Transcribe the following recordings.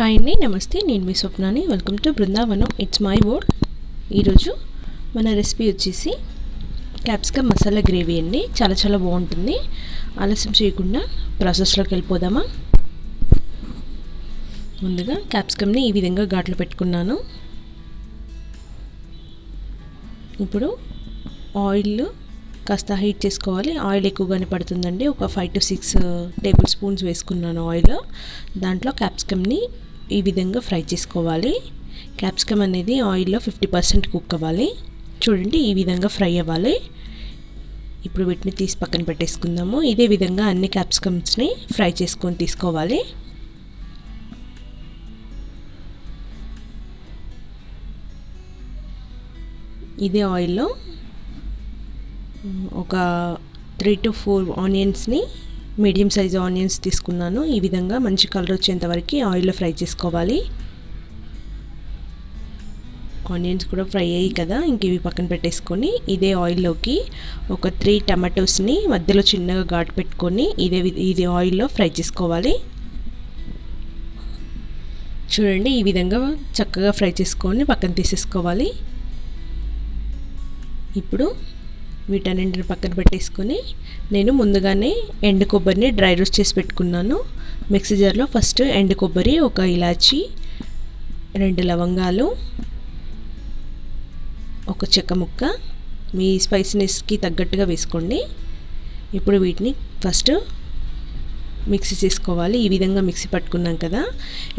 Hi అండి నమస్తే నేను మీ స్వప్నాని welcome to Brindavanam it's my world ఈరోజు మన రెసిపీ వచ్చేసి క్యాప్సికమ్ మసాలా గ్రేవీ అండి. చాలా చాలా బాగుంటుంది. ఆలస్యం చేయకుండా ప్రాసెస్లోకి వెళ్ళిపోదామా? ముందుగా క్యాప్సికమ్ని ఈ విధంగా ఘాట్లు పెట్టుకున్నాను. ఇప్పుడు ఆయిల్ కాస్త హీట్ చేసుకోవాలి. ఆయిల్ ఎక్కువగానే పడుతుందండి. ఒక five to six table spoons వేసుకున్నాను ఆయిల్ దాంట్లో క్యాప్సికమ్ని ఈ విధంగా ఫ్రై చేసుకోవాలి. క్యాప్సికమ్ అనేది ఆయిల్లో ఫిఫ్టీ పర్సెంట్ కుక్ అవ్వాలి. చూడండి ఈ విధంగా ఫ్రై అవ్వాలి. ఇప్పుడు వీటిని తీసి పక్కన పెట్టేసుకుందాము. ఇదే విధంగా అన్ని క్యాప్సికమ్స్ని ఫ్రై చేసుకొని తీసుకోవాలి. ఇదే ఆయిల్లో ఒక త్రీ టు ఫోర్ ఆనియన్స్ని మీడియం సైజ్ ఆనియన్స్ తీసుకున్నాను. ఈ విధంగా మంచి కలర్ వచ్చేంత వరకు ఆయిల్లో ఫ్రై చేసుకోవాలి. ఆనియన్స్ కూడా ఫ్రై అయ్యి కదా ఇంక ఇవి పక్కన పెట్టేసుకొని ఇదే ఆయిల్లోకి ఒక త్రీ టమాటోస్ని మధ్యలో చిన్నగా ఘాటు పెట్టుకొని ఇదే ఇది ఆయిల్లో ఫ్రై చేసుకోవాలి. చూడండి ఈ విధంగా చక్కగా ఫ్రై చేసుకొని పక్కన తీసేసుకోవాలి. ఇప్పుడు వీటన్నింటిని పక్కన పెట్టేసుకొని నేను ముందుగానే ఎండు కొబ్బరిని డ్రై రోస్ట్ చేసి పెట్టుకున్నాను. మిక్సీ జార్లో ఫస్ట్ ఎండు కొబ్బరి ఒక ఇలాచి రెండు లవంగాలు ఒక చెక్క ముక్క. మీ స్పైసీనెస్కి తగ్గట్టుగా వేసుకోండి. ఇప్పుడు వీటిని ఫస్ట్ మిక్సీ చేసుకోవాలి. ఈ విధంగా మిక్సీ పట్టుకున్నాం కదా.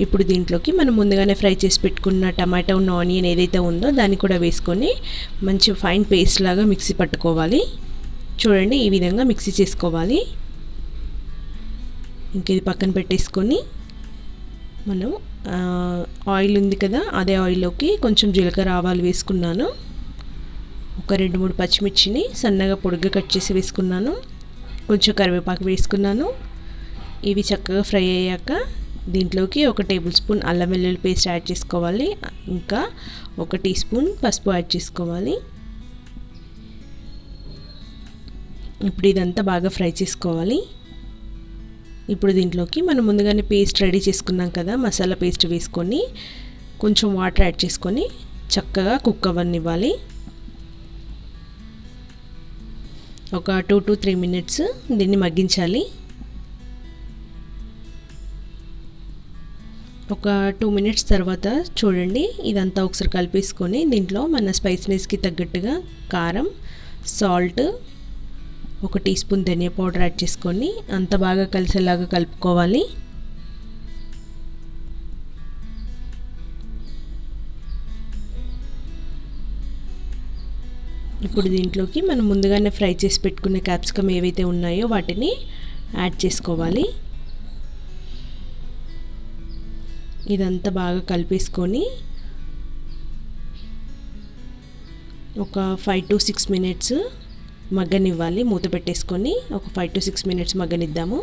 ఇప్పుడు దీంట్లోకి మనం ముందుగానే ఫ్రై చేసి పెట్టుకున్న టమాటో ఉన్న ఆనియన్ ఏదైతే ఉందో దాన్ని కూడా వేసుకొని మంచి ఫైన్ పేస్ట్ లాగా మిక్సీ పట్టుకోవాలి. చూడండి ఈ విధంగా మిక్సీ చేసుకోవాలి. ఇంక ఇది పక్కన పెట్టేసుకొని మనం ఆయిల్ ఉంది కదా అదే ఆయిల్లోకి కొంచెం జీలకర్ర ఆవాలు వేసుకున్నాను. ఒక రెండు మూడు పచ్చిమిర్చిని సన్నగా పొడుగ్గా కట్ చేసి వేసుకున్నాను. కొంచెం కరివేపాకు వేసుకున్నాను. ఇవి చక్కగా ఫ్రై అయ్యాక దీంట్లోకి ఒక టేబుల్ స్పూన్ అల్లం వెల్లుల్లి పేస్ట్ యాడ్ చేసుకోవాలి. ఇంకా ఒక టీ స్పూన్ పసుపు యాడ్ చేసుకోవాలి. ఇప్పుడు ఇదంతా బాగా ఫ్రై చేసుకోవాలి. ఇప్పుడు దీంట్లోకి మనం ముందుగానే పేస్ట్ రెడీ చేసుకున్నాం కదా మసాలా పేస్ట్ వేసుకొని కొంచెం వాటర్ యాడ్ చేసుకొని చక్కగా కుక్ అవ్వనివ్వాలి. ఒక టూ టు త్రీ మినిట్స్ దీన్ని మగ్గించాలి. ఒక టూ మినిట్స్ తర్వాత చూడండి ఇదంతా ఒకసారి కలిపేసుకొని దీంట్లో మన స్పైసీనెస్కి తగ్గట్టుగా కారం సాల్ట్ ఒక టీ స్పూన్ ధనియా పౌడర్ యాడ్ చేసుకొని అంత బాగా కలిసేలాగా కలుపుకోవాలి. ఇప్పుడు దీంట్లోకి మనం ముందుగానే ఫ్రై చేసి పెట్టుకున్న క్యాప్సికమ్ ఏవైతే ఉన్నాయో వాటిని యాడ్ చేసుకోవాలి. ఇదంతా బాగా కలిపేసుకొని ఒక ఫైవ్ టు సిక్స్ మినిట్స్ మగ్గనివ్వాలి. మూత పెట్టేసుకొని ఒక ఫైవ్ టు సిక్స్ మినిట్స్ మగ్గనిద్దాము.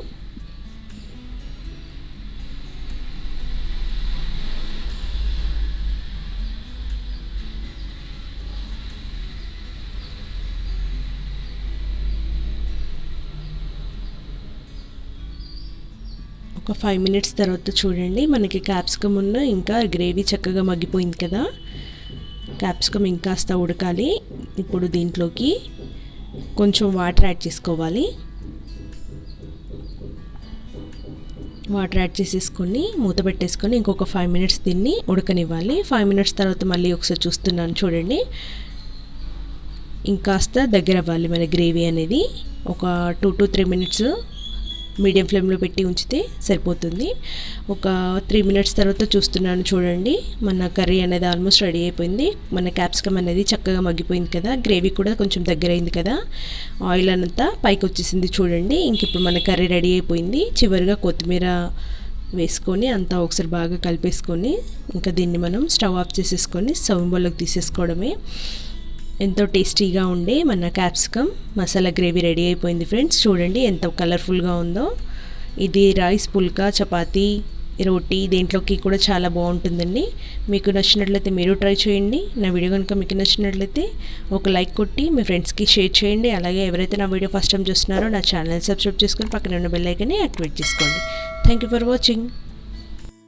ఒక ఫైవ్ మినిట్స్ తర్వాత చూడండి. మనకి క్యాప్సికమ్ ఉన్న ఇంకా గ్రేవీ చక్కగా మగ్గిపోయింది కదా. క్యాప్సికమ్ ఇంకాస్త ఉడకాలి. ఇప్పుడు దీంట్లోకి కొంచెం వాటర్ యాడ్ చేసుకోవాలి. వాటర్ యాడ్ చేసేసుకొని మూత పెట్టేసుకొని ఇంకొక ఫైవ్ మినిట్స్ దీన్ని ఉడకనివ్వాలి. ఫైవ్ మినిట్స్ తర్వాత మళ్ళీ ఒకసారి చూస్తున్నాను చూడండి. ఇంకాస్త దగ్గర అవ్వాలి మన గ్రేవీ అనేది. ఒక two to three minutes medium ఫ్లేమ్లో పెట్టి ఉంచితే సరిపోతుంది. ఒక త్రీ మినిట్స్ తర్వాత చూస్తున్నాను చూడండి. మన కర్రీ అనేది ఆల్మోస్ట్ రెడీ అయిపోయింది. మన క్యాప్సికమ్ అనేది చక్కగా మగ్గిపోయింది కదా. గ్రేవీ కూడా కొంచెం దగ్గర అయింది కదా. ఆయిల్ అంతా పైకి వచ్చేసింది చూడండి. ఇంక ఇప్పుడు మన కర్రీ రెడీ అయిపోయింది. చివరిగా కొత్తిమీర వేసుకొని అంతా ఒకసారి బాగా కలిపేసుకొని ఇంకా దీన్ని మనం స్టవ్ ఆఫ్ చేసేసుకొని సర్వింగ్ బౌల్లోకి తీసేసుకోవడమే. ఎంతో టేస్టీగా ఉండే మన క్యాప్సికమ్ మసాలా గ్రేవీ రెడీ అయిపోయింది ఫ్రెండ్స్ చూడండి ఎంత కలర్ఫుల్గా ఉందో. ఇది రైస్ పుల్కా చపాతీ రోటీ దేంట్లోకి కూడా చాలా బాగుంటుందండి. మీకు నచ్చినట్లయితే మీరు ట్రై చేయండి. నా వీడియో కనుక మీకు నచ్చినట్లయితే ఒక లైక్ కొట్టి మీ ఫ్రెండ్స్కి షేర్ చేయండి. అలాగే ఎవరైతే నా వీడియో ఫస్ట్ టైం చూస్తున్నారో నా ఛానల్ సబ్స్క్రైబ్ చేసుకొని పక్కన ఉన్న బెల్ ఐకన్ని యాక్టివేట్ చేసుకోండి. Thank you for watching